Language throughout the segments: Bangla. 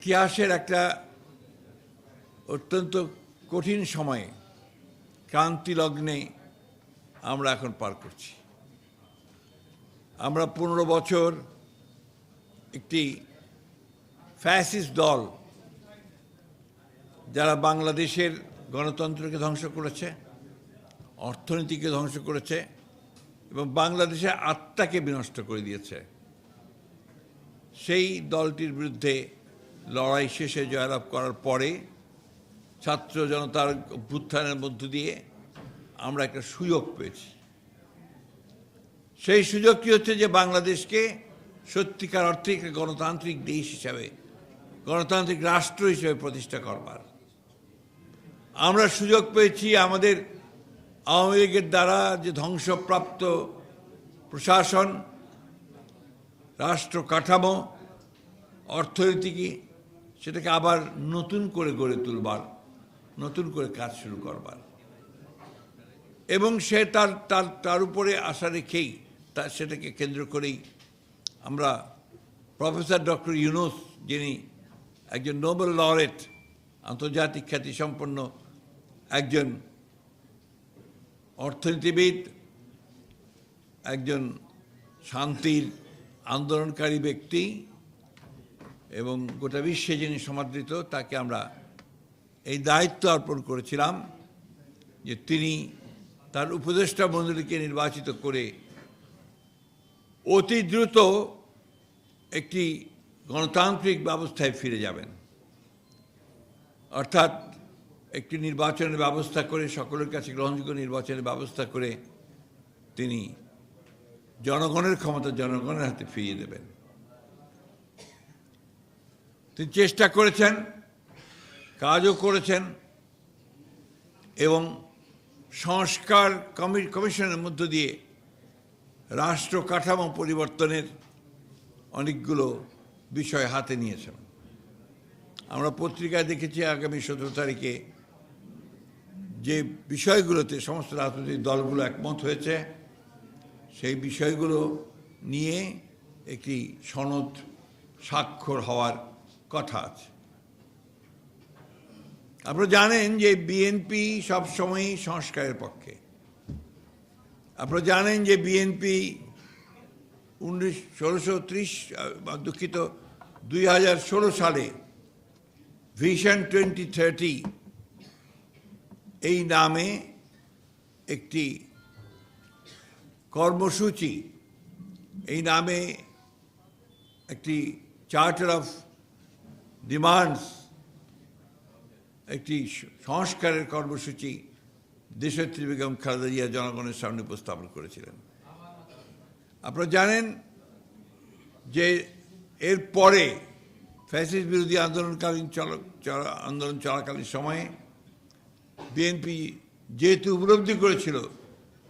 ইতিহাসের একটা অত্যন্ত কঠিন সময়ে ক্রান্তি লগ্নে আমরা এখন পার করছি। আমরা পনেরো বছর একটি ফ্যাসিস্ট দল যারা বাংলাদেশের গণতন্ত্রকে ধ্বংস করেছে, অর্থনীতিকে ধ্বংস করেছে এবং বাংলাদেশের আত্মাকে বিনষ্ট করে দিয়েছে। সেই দলটির বিরুদ্ধে লড়াই শেষে জয়লাভ করার পরে ছাত্র জনতার অভ্যুত্থানের মধ্য দিয়ে আমরা একটা সুযোগ পেয়েছি। সেই সুযোগ সুযোগটি হচ্ছে যে বাংলাদেশকে সত্যিকার অর্থে একটা গণতান্ত্রিক দেশ হিসাবে, গণতান্ত্রিক রাষ্ট্র হিসেবে প্রতিষ্ঠা করবার। আমরা সুযোগ পেয়েছি আমাদের আওয়ামী লীগের দ্বারা যে ধ্বংসপ্রাপ্ত প্রশাসন, রাষ্ট্র কাঠামো অর্থনীতিকে সেটাকে আবার নতুন করে গড়ে তুলবার, নতুন করে কাজ শুরু করবার। এবং সে তার তার তার উপরে আশা রেখেই তা, সেটাকে কেন্দ্র করেই আমরা প্রফেসর ডক্টর ইউনুস, যিনি একজন নোবেল লরেট, আন্তর্জাতিক খ্যাতিসম্পন্ন একজন অর্থনীতিবিদ, একজন শান্তির আন্দোলনকারী ব্যক্তি এবং গোটা বিশ্বে যিনি সমাদৃত, তাকে আমরা এই দায়িত্ব অর্পণ করেছিলাম যে তিনি তার উপদেষ্টা মণ্ডলীকে নির্বাচিত করে অতি দ্রুত একটি গণতান্ত্রিক ব্যবস্থায় ফিরে যাবেন। অর্থাৎ একটি নির্বাচনের ব্যবস্থা করে, সকলের কাছে গ্রহণযোগ্য নির্বাচনের ব্যবস্থা করে তিনি জনগণের ক্ষমতা জনগণের হাতে ফিরিয়ে দেবেন। তিনি চেষ্টা করেছেন, কাজও করেছেন, এবং সংস্কার কমি, কমিশনের মধ্য দিয়ে রাষ্ট্র কাঠামো পরিবর্তনের অনেকগুলো বিষয় হাতে নিয়েছেন। আমরা পত্রিকায় দেখেছি আগামী সতেরো তারিখে যে বিষয়গুলোতে সমস্ত রাজনৈতিক দলগুলো একমত হয়েছে, সেই বিষয়গুলো নিয়ে একটি সনদ স্বাক্ষর হওয়ার কথা আছে। আপনারা জানেন যে বিএনপি সবসময়ই সংস্কারের পক্ষে। আপনারা জানেন যে বিএনপি উনিশ, ষোলোশো ত্রিশ দুঃখিত, দুই হাজার ষোলো সালে ভিশন টোয়েন্টি থার্টি এই নামে একটি কর্মসূচি, এই নামে একটি চার্টার অফ ডিমান্ডস একটি সংস্কারের কর্মসূচি দেশত্রী বেগম খালেদা জিয়া জনগণের সামনে উপস্থাপন করেছিলেন। আপনারা জানেন যে এর পরে ফ্যাসিস্ট বিরোধী আন্দোলনকালীন চলা- আন্দোলন চলাকালীন সময়ে বিএনপি যেহেতু উপলব্ধি করেছিল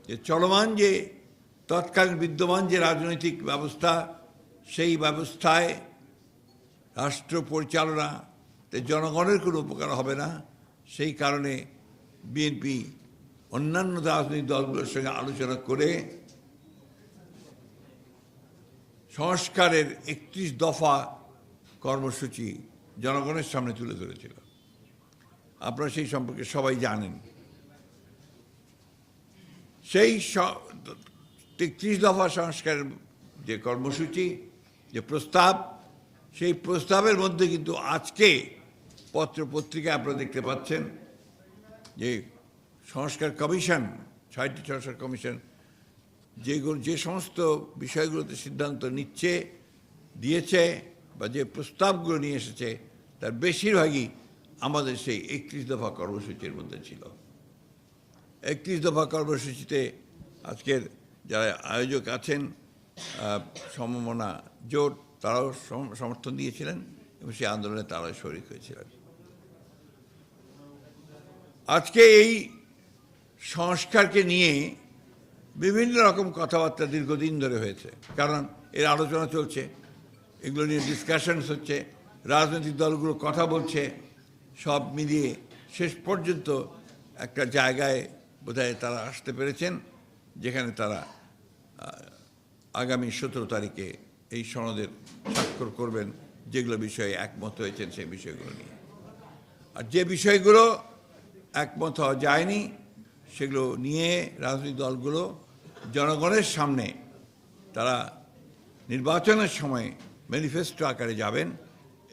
যে চলমান যে তৎকালীন বিদ্যমান যে রাজনৈতিক ব্যবস্থা, সেই ব্যবস্থায় রাষ্ট্র পরিচালনাতে জনগণের কোনো উপকার হবে না। সেই কারণে বিএনপি অন্যান্য রাজনৈতিক দলগুলোর সঙ্গে আলোচনা করে সংস্কারের একত্রিশ দফা কর্মসূচি জনগণের সামনে তুলে ধরেছিল। আপনারা সেই সম্পর্কে সবাই জানেন। সেই তেত্রিশ দফা সংস্কারের যে কর্মসূচি, যে প্রস্তাব সেই প্রস্তাবের মধ্যে কিন্তু আজকে পত্র পত্রিকায় আপনারা দেখতে পাচ্ছেন যে সংস্কার কমিশন, ছয়টি সংস্কার কমিশন যেগুলো যে সমস্ত বিষয়গুলোতে সিদ্ধান্ত নিচ্ছে, দিয়েছে বা যে প্রস্তাবগুলো নিয়ে এসেছে, তার বেশিরভাগই আমাদের সেই একত্রিশ দফা কর্মসূচির মধ্যে ছিল। একত্রিশ দফা কর্মসূচিতে আজকের যারা আয়োজক আছেন সমমনা জোট তারাও সম- সমর্থন দিয়েছিলেন এবং সেই আন্দোলনে তারাও শরিক হয়েছিলেন। আজকে এই সংস্কারকে নিয়ে বিভিন্ন রকম কথাবার্তা দীর্ঘদিন ধরে হয়েছে। কারণ এর আলোচনা চলছে, এগুলো নিয়ে ডিসকাশনস হচ্ছে, রাজনৈতিক দলগুলো কথা বলছে, সব মিলিয়ে শেষ পর্যন্ত একটা জায়গায় বোধহয় তারা আসতে পেরেছেন, যেখানে তারা আগামী সতেরো তারিখে এই সনদের স্বাক্ষর করবেন যেগুলো বিষয়ে একমত হয়েছেন সেই বিষয়গুলো নিয়ে। আর যে বিষয়গুলো একমত হওয়া যায়নি, সেগুলো নিয়ে রাজনৈতিক দলগুলো জনগণের সামনে তারা নির্বাচনের সময় ম্যানিফেস্টো আকারে যাবেন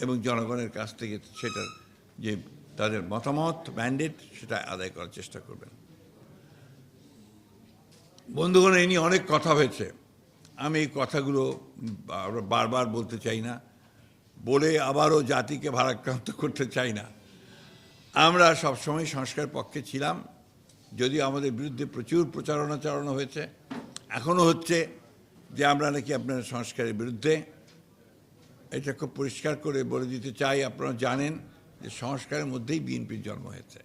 এবং জনগণের কাছ থেকে সেটার যে তাদের মতামত, ম্যান্ডেট, সেটা আদায় করার চেষ্টা করবেন। বন্ধুগণ, এই নিয়ে অনেক কথা হয়েছে। আমি এই কথাগুলো বার- বারবার বলতে চাই না। বলে আবারও জাতিকে ভারাক্রান্ত করতে চাই না। আমরা সবসময় সংস্কার পক্ষে ছিলাম, যদিও আমাদের বিরুদ্ধে প্রচুর প্রচারণা চালানো হয়েছে। এখনও হচ্ছে যে আমরা নাকি আপনার সংস্কারের বিরুদ্ধে। এটা খুব পরিষ্কার করে বলে দিতে চাই, আপনারা জানেন যে সংস্কারের মধ্যেই বিএনপির জন্ম হয়েছে।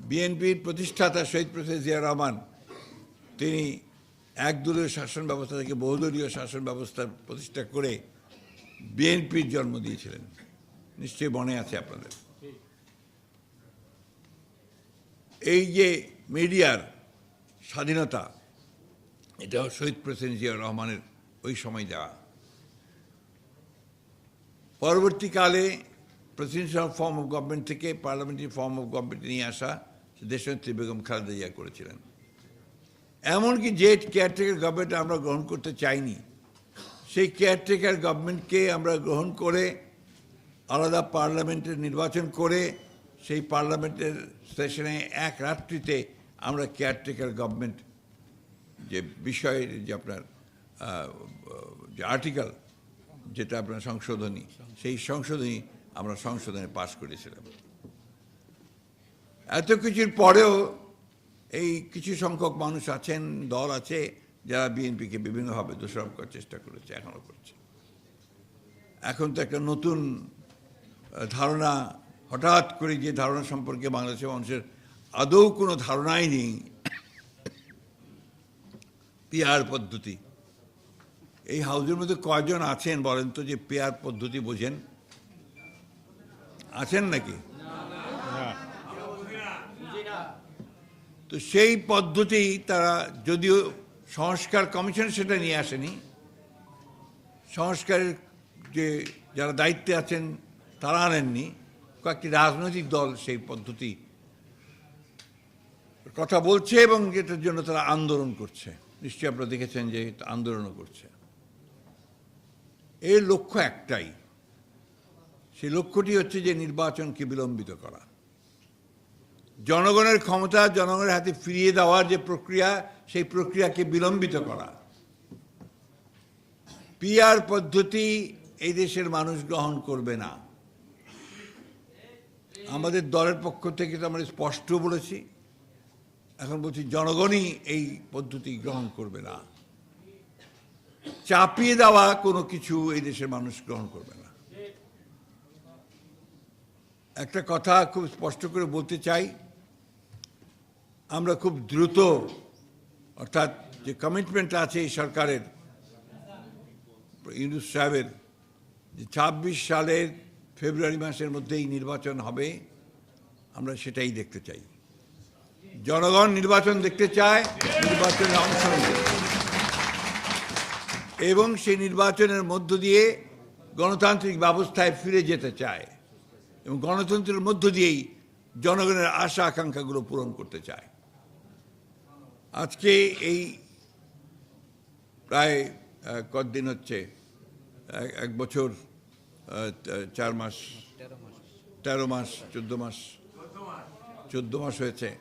বিএনপির প্রতিষ্ঠাতা শহীদ প্রেসিডেন্ট জিয়া রহমান, তিনি একদলীয় শাসন ব্যবস্থা থেকে বহুদলীয় শাসন ব্যবস্থা প্রতিষ্ঠা করে বিএনপির জন্ম দিয়েছিলেন। নিশ্চয়ই মনে আছে আপনাদের। এই যে মিডিয়ার স্বাধীনতা, এটাও শহীদ প্রেসিডেন্ট জিয়া রহমানের ওই সময় দেওয়া। পরবর্তীকালে প্রেসিডেন্সিয়াল ফর্ম অফ গভর্নমেন্ট থেকে পার্লামেন্টারি ফর্ম অফ গভর্নমেন্ট নিয়ে আসা দেশনেত্রী বেগম খালেদা জিয়া করেছিলেন। এমনকি যে কেয়ারটেকার গভর্নমেন্ট আমরা গ্রহণ করতে চাইনি, সেই কেয়ারটেকার গভর্নমেন্টকে আমরা গ্রহণ করে, আলাদা পার্লামেন্টের নির্বাচন করে, সেই পার্লামেন্টের সেশনে এক রাত্রিতে আমরা কেয়ারটেকার গভর্নমেন্ট যে বিষয়ের যে আপনার যে আর্টিকেল যেটা আপনার সংশোধনী, সেই সংশোধনী আমরা সংশোধনে পাশ করেছিলাম। এত কিছুর পরেও এই কিছু সংখ্যক মানুষ আছেন, দল আছে, যারা বিএনপিকে বিভিন্নভাবে দোষারোপ করার চেষ্টা করেছে, এখনও করছে। এখন তো একটা নতুন ধারণা, হঠাৎ করে যে ধারণা সম্পর্কে বাংলাদেশের মানুষের আদৌ কোনো ধারণাই নেই পেয়ার পদ্ধতি। এই হাউজের মধ্যে কয়জন আছেন বলেন তো যে পেয়ার পদ্ধতি বোঝেন? আছেন নাকি? তো সেই পদ্ধতি তারা যদিও সংস্কার কমিশন সেটা নিয়ে আসেনি, সংস্কারের যে যারা দায়িত্বে আছেন তারা আনেননি, কয়েকটি রাজনৈতিক দল সেই পদ্ধতি কথা বলছে এবং যেটার জন্য তারা আন্দোলন করছে। নিশ্চয়ই আপনারা দেখেছেন যে আন্দোলনও করছে। এর লক্ষ্য একটাই, সেই লক্ষ্যটি হচ্ছে যে নির্বাচনকে বিলম্বিত করা। জনগণের ক্ষমতা, জনগণের হাতে ফিরিয়ে দেওয়ার যে প্রক্রিয়া, সেই প্রক্রিয়াকে বিলম্বিত করা। পিআর পদ্ধতি এই দেশের মানুষ গ্রহণ করবে না। আমাদের দলের পক্ষ থেকে তো আমরা স্পষ্ট বলেছি, এখন বলছি জনগণই এই পদ্ধতি গ্রহণ করবে না। চাপিয়ে দেওয়া কোনো কিছু এই দেশের মানুষ গ্রহণ করবে না। একটা কথা খুব স্পষ্ট করে বলতে চাই। আমরা খুব দ্রুত, অর্থাৎ যে কমিটমেন্ট আছে এই সরকারের, ইউনুস সাহেবের, যে ছাব্বিশ সালের ফেব্রুয়ারি মাসের মধ্যেই নির্বাচন হবে, আমরা সেটাই দেখতে চাই। জনগণ নির্বাচন দেখতে চায়, নির্বাচনে অংশ এবং সেই নির্বাচনের মধ্য দিয়ে গণতান্ত্রিক ব্যবস্থায় ফিরে যেতে চায়। এবং গণতন্ত্রের মধ্য দিয়েই জনগণের আশা আকাঙ্ক্ষাগুলো পূরণ করতে চায়। আজকে এই প্রায় কদিন হচ্ছে? এক- বছর চার মাস। তেরো মাস। চোদ্দ মাস। চোদ্দ মাস হয়েছে।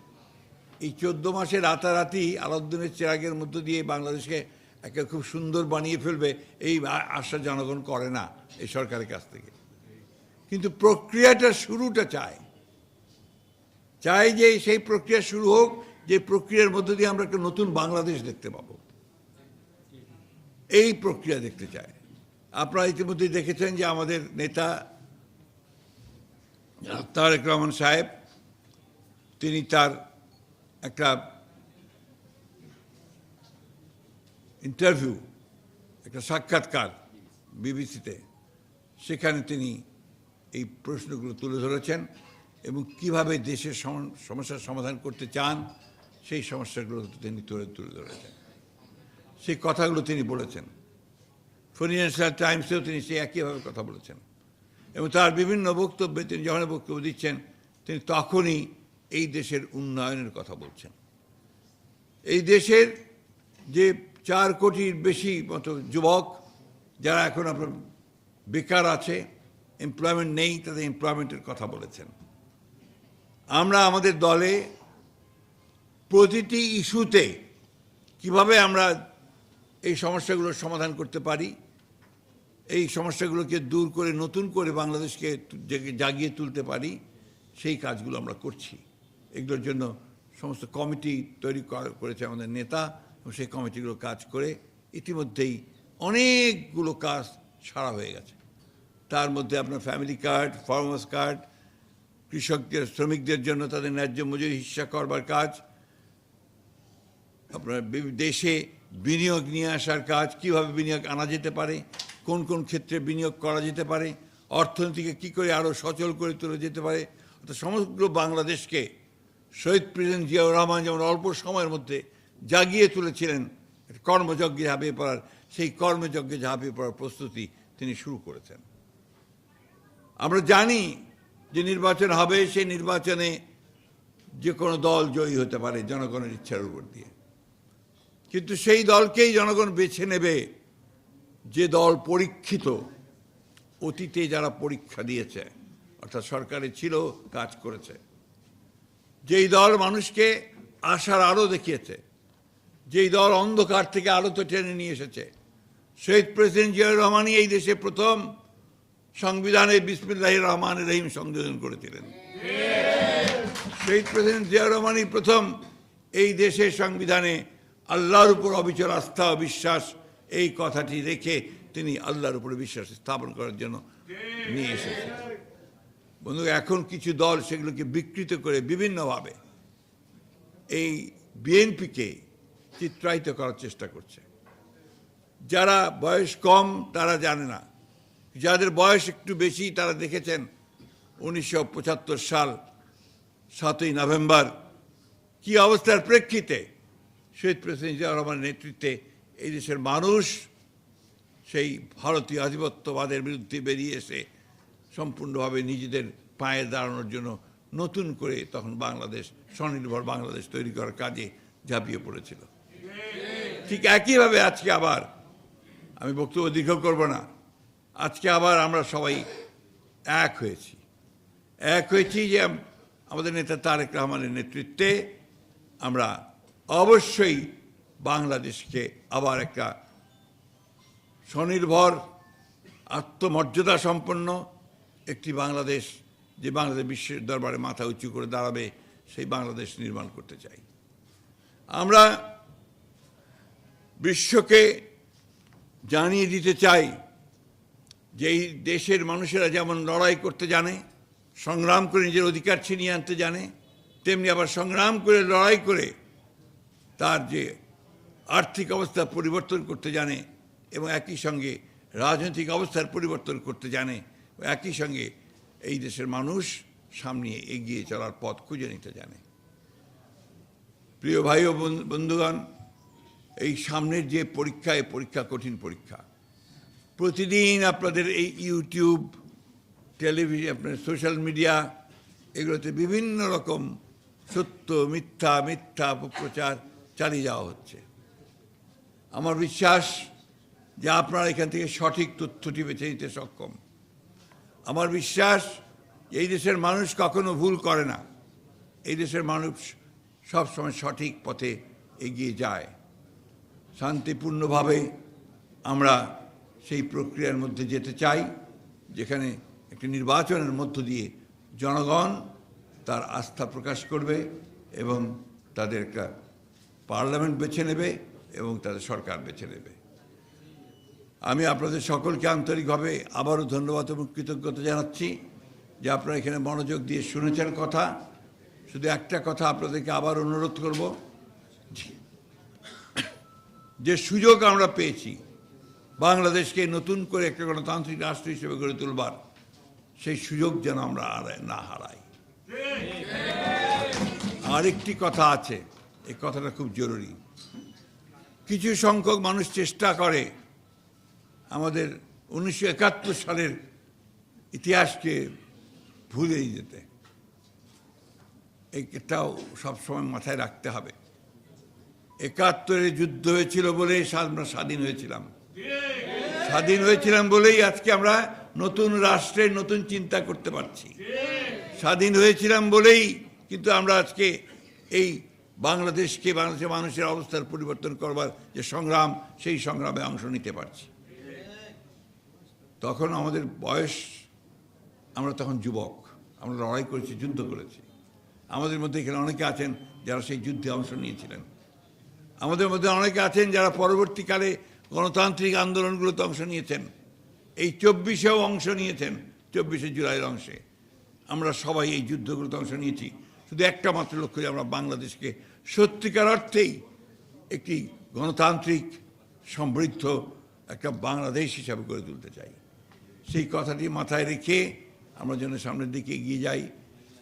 এই চোদ্দ মাসে রাতারাতি আলাউদ্দিনের চেরাগের মধ্য দিয়ে বাংলাদেশকে একটা খুব সুন্দর বানিয়ে ফেলবে এই আশা জনগণ করে না এই সরকারের কাছ থেকে। কিন্তু প্রক্রিয়াটা শুরুটা চায় চাই যে সেই প্রক্রিয়া শুরু হোক, যে প্রক্রিয়ার মধ্য দিয়ে আমরা একটা নতুন বাংলাদেশ দেখতে পাবো। এই প্রক্রিয়া দেখতে চায় আপনারা ইতিমধ্যে দেখেছেন যে আমাদের নেতা তারেক রহমান সাহেব, তিনি তার একটা ইন্টারভিউ, একটা সাক্ষাৎকার বিবিসিতে। সেখানে তিনি এই প্রশ্নগুলো তুলে ধরেছেন এবং কীভাবে দেশের সমস্যার সমাধান করতে চান, সেই সমস্যাগুলো তিনি তুলে তুলে ধরেছেন। সেই কথাগুলো তিনি বলেছেন। ফিনান্সিয়াল টাইমসেও তিনি সেই একইভাবে কথা বলেছেন। এবং তার বিভিন্ন বক্তব্যে তিনি যখন বক্তব্য দিচ্ছেন, তিনি তখনই এই দেশের উন্নয়নের কথা বলছেন। এই দেশের যে চার কোটির বেশি মতো যুবক, যারা এখন আপনার বেকার আছে এমপ্লয়মেন্ট নেই, তাদের এমপ্লয়মেন্টের কথা বলেছেন। আমরা আমাদের দলে প্রতিটি ইস্যুতে কীভাবে আমরা এই সমস্যাগুলোর সমাধান করতে পারি, এই সমস্যাগুলোকে দূর করে, নতুন করে বাংলাদেশকে জাগিয়ে তুলতে পারি, সেই কাজগুলো আমরা করছি। এগুলোর জন্য সমস্ত কমিটি তৈরি করা- করেছে আমাদের নেতা, এবং সেই কমিটিগুলো কাজ করে ইতিমধ্যেই অনেকগুলো কাজ সারা হয়ে গেছে। তার মধ্যে আপনার ফ্যামিলি কার্ড ফার্মার্স কার্ড কৃষকদের, শ্রমিকদের জন্য তাদের ন্যায্য মজুরি হিস্সা করবার কাজ, আপনার দেশে বিনিয়োগ নিয়ে আসার কাজ, কীভাবে বিনিয়োগ আনা যেতে পারে, কোন কোন ক্ষেত্রে বিনিয়োগ করা যেতে পারে, অর্থনীতিকে কি করে আরও সচল করে তোলা যেতে পারে, অর্থাৎ সমগ্র বাংলাদেশকে শহীদ প্রেসিডেন্ট জিয়াউর রহমান যেমন অল্প সময়ের মধ্যে জাগিয়ে তুলেছিলেন, কর্মযজ্ঞে ঝাঁপিয়ে পড়ার, সেই কর্মযজ্ঞে ঝাঁপিয়ে পড়ার প্রস্তুতি তিনি শুরু করেছেন। আমরা জানি যে নির্বাচন হবে, সেই নির্বাচনে যে কোনো দল জয়ী হতে পারে জনগণের ইচ্ছার উপর দিয়ে। কিন্তু সেই দলকেই জনগণ বেছে নেবে যে দল পরীক্ষিত। অতীতে যারা পরীক্ষা দিয়েছে, অর্থাৎ সরকারে ছিল, কাজ করেছে। যেই দল মানুষকে আশার আলো দেখিয়েছে, যেই দল অন্ধকার থেকে আলোতে টেনে নিয়ে এসেছে। শহীদ প্রেসিডেন্ট জিয়াউর রহমানই এই দেশে প্রথম সংবিধানে বিসমিল্লাহ রহমান রহিম সংযোজন করেছিলেন। শহীদ প্রেসিডেন্ট জিয়া রহমানই প্রথম এই দেশের সংবিধানে আল্লাহর উপর অবিচল আস্থা বিশ্বাস এই কথাটি রেখে তিনি আল্লাহর উপরে বিশ্বাস স্থাপন করার জন্য নিয়ে এসেছেন। বন্ধু এখন কিছু দল সেগুলোকে বিকৃত করে বিভিন্নভাবে এই বিএনপিকে চিত্রায়িত করার চেষ্টা করছে। যারা বয়স কম, তারা জানে না যাদের বয়স একটু বেশি, তারা দেখেছেন উনিশশো পঁচাত্তর সাল, সাতই নভেম্বর, কি অবস্থার প্রেক্ষিতে শহীদ প্রেসিডেন্ট জিয়া রহমানের নেতৃত্বে এই দেশের মানুষ সেই ভারতীয় আধিপত্যবাদের বিরুদ্ধে বেরিয়ে এসে সম্পূর্ণভাবে নিজেদের পায়ে দাঁড়ানোর জন্য নতুন করে তখন বাংলাদেশ, স্বনির্ভর বাংলাদেশ তৈরি করার কাজে ঝাঁপিয়ে পড়েছিল। ঠিক একইভাবে আজকে আবার আমি বক্তব্য দীর্ঘ করব না। আজকে আবার আমরা সবাই এক হয়েছি। এক হয়েছি যে আমাদের নেতা তারেক রহমানের নেতৃত্বে আমরা অবশ্যই বাংলাদেশকে আবার একটা স্বনির্ভর, আত্মমর্যাদা সম্পন্ন একটি বাংলাদেশ, যে বাংলাদেশ বিশ্বের দরবারে মাথা উঁচু করে দাঁড়াবে, সেই বাংলাদেশ নির্মাণ করতে চাই। আমরা বিশ্বকে জানিয়ে দিতে চাই যে এই দেশের মানুষেরা যেমন লড়াই করতে জানে, সংগ্রাম করে নিজের অধিকার ছিনিয়ে আনতে জানে, তেমনি আবার সংগ্রাম করে, লড়াই করে তার যে আর্থিক অবস্থা পরিবর্তন করতে জানে এবং একই সঙ্গে রাজনৈতিক অবস্থার পরিবর্তন করতে জানে, একই সঙ্গে এই দেশের মানুষ সামনে এগিয়ে চলার পথ খুঁজে নিতে জানে। প্রিয় ভাই ও বন্ধু- বন্ধুগণ এই সামনের যে পরীক্ষা এই পরীক্ষা কঠিন পরীক্ষা। প্রতিদিন আপনাদের এই ইউটিউব টেলিভিশন আপনার সোশ্যাল মিডিয়া এগুলোতে বিভিন্ন রকম সত্য, মিথ্যা মিথ্যা অপপ্রচার চালিয়ে যাওয়া হচ্ছে। আমার বিশ্বাস যে আপনারা এখান থেকে সঠিক তথ্যটি বেছে নিতে সক্ষম। আমার বিশ্বাস এই দেশের মানুষ কখনো ভুল করে না। এই দেশের মানুষ সবসময় সঠিক পথে এগিয়ে যায়। শান্তিপূর্ণভাবে আমরা সেই প্রক্রিয়ার মধ্যে যেতে চাই, যেখানে একটি নির্বাচনের মধ্য দিয়ে জনগণ তার আস্থা প্রকাশ করবে এবং তাদের একটা পার্লামেন্ট বেছে নেবে এবং তাদের সরকার বেছে নেবে। আমি আপনাদের সকলকে আন্তরিকভাবে আবারও ধন্যবাদ এবং কৃতজ্ঞতা জানাচ্ছি যে আপনারা এখানে মনোযোগ দিয়ে শুনেছেন কথা। শুধু একটা কথা আপনাদেরকে আবার অনুরোধ করব, যে সুযোগ আমরা পেয়েছি বাংলাদেশকে নতুন করে একটা গণতান্ত্রিক রাষ্ট্র হিসেবে গড়ে তুলবার সেই সুযোগ যেন আমরা না হারাই। আরেকটি কথা আছে, এই কথাটা খুব জরুরি। কিছু সংখ্যক মানুষ চেষ্টা করে আমাদের উনিশশো একাত্তর সালের ইতিহাসকে ভুলেই যেতে। এইটাও সবসময় মাথায় রাখতে হবে। একাত্তরে যুদ্ধ হয়েছিল বলেই আমরা স্বাধীন হয়েছিলাম। স্বাধীন হয়েছিলাম বলেই আজকে আমরা নতুন রাষ্ট্রের নতুন চিন্তা করতে পারছি। স্বাধীন হয়েছিলাম বলেই কিন্তু আমরা আজকে এই বাংলাদেশকে, বাংলাদেশের মানুষের অবস্থার পরিবর্তন করবার যে সংগ্রাম, সেই সংগ্রামে অংশ নিতে পারছি। তখন আমাদের বয়স, আমরা তখন যুবক, আমরা লড়াই করেছি, যুদ্ধ করেছি। আমাদের মধ্যে এখানে অনেকে আছেন যারা সেই যুদ্ধে অংশ নিয়েছিলেন। আমাদের মধ্যে অনেকে আছেন যারা পরবর্তীকালে গণতান্ত্রিক আন্দোলনগুলোতে অংশ নিয়েছেন। এই চব্বিশেও অংশ নিয়েছেন, চব্বিশে জুলাইয়ের অংশে। আমরা সবাই এই যুদ্ধগুলোতে অংশ নিয়েছি। শুধু একটা মাত্র লক্ষ্য যে আমরা বাংলাদেশকে সত্যিকার অর্থেই একটি গণতান্ত্রিক, সমৃদ্ধ একটা বাংলাদেশ হিসাবে গড়ে তুলতে চাই। সেই কথাটি মাথায় রেখে আমরা যেন সামনের দিকে এগিয়ে যাই।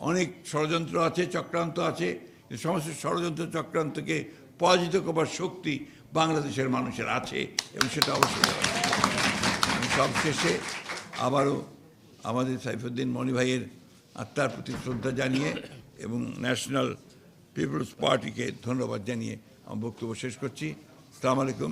অনেক ষড়যন্ত্র আছে, চক্রান্ত আছে। সমস্ত ষড়যন্ত্র চক্রান্তকে পরাজিত করবার শক্তি বাংলাদেশের মানুষের আছে, এবং সেটা অবশ্যই সবশেষে সব শেষে আবারও আমাদের সাইফুদ্দিন মণি ভাইয়ের আত্মার প্রতি শ্রদ্ধা জানিয়ে এবং ন্যাশনাল পিপলস পার্টিকে ধন্যবাদ জানিয়ে আমি বক্তব্য শেষ করছি। সালাম আলাইকুম।